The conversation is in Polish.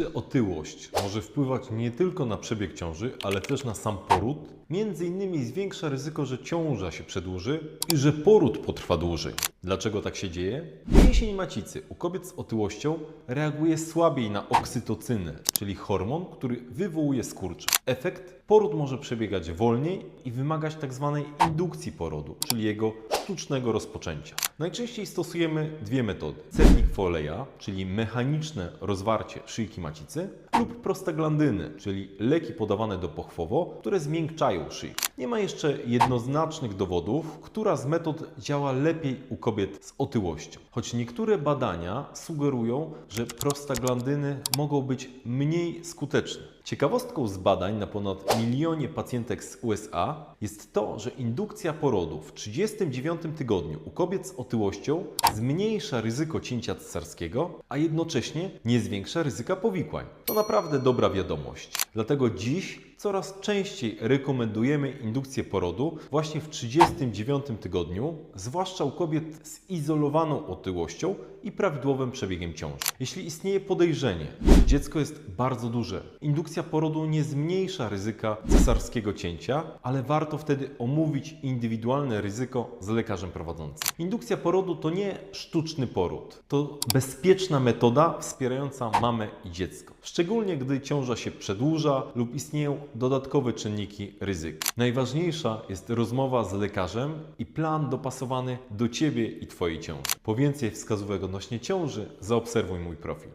czy otyłość może wpływać nie tylko na przebieg ciąży, ale też na sam poród. Między innymi zwiększa ryzyko, że ciąża się przedłuży i że poród potrwa dłużej. Dlaczego tak się dzieje? Mięsień macicy u kobiet z otyłością reaguje słabiej na oksytocynę, czyli hormon, który wywołuje skurcze. Efekt? Poród może przebiegać wolniej i wymagać tzw. indukcji porodu, czyli jego sztucznego rozpoczęcia. Najczęściej stosujemy dwie metody. Cernik Foleya, czyli mechaniczne rozwarcie szyjki macicy lub prostaglandyny, czyli leki podawane dopochwowo, które zmiękczają szyjkę. Nie ma jeszcze jednoznacznych dowodów, która z metod działa lepiej u kobiet z otyłością. Choć niektóre badania sugerują, że prostaglandyny mogą być mniej skuteczne. Ciekawostką z badań na ponad milionie pacjentek z USA jest to, że indukcja porodu w 39 tygodniu u kobiet z otyłością zmniejsza ryzyko cięcia cesarskiego, a jednocześnie nie zwiększa ryzyka powikłań. To naprawdę dobra wiadomość. Dlatego dziś coraz częściej rekomendujemy indukcję porodu właśnie w 39 tygodniu, zwłaszcza u kobiet z izolowaną otyłością i prawidłowym przebiegiem ciąży. Jeśli istnieje podejrzenie, że dziecko jest bardzo duże, indukcja porodu nie zmniejsza ryzyka cesarskiego cięcia, ale warto wtedy omówić indywidualne ryzyko z lekarzem prowadzącym. Indukcja porodu to nie sztuczny poród, to bezpieczna metoda wspierająca mamę i dziecko. Szczególnie gdy ciąża się przedłuża lub istnieją dodatkowe czynniki ryzyka. Najważniejsza jest rozmowa z lekarzem i plan dopasowany do Ciebie i Twojej ciąży. Po więcej wskazówek odnośnie ciąży zaobserwuj mój profil.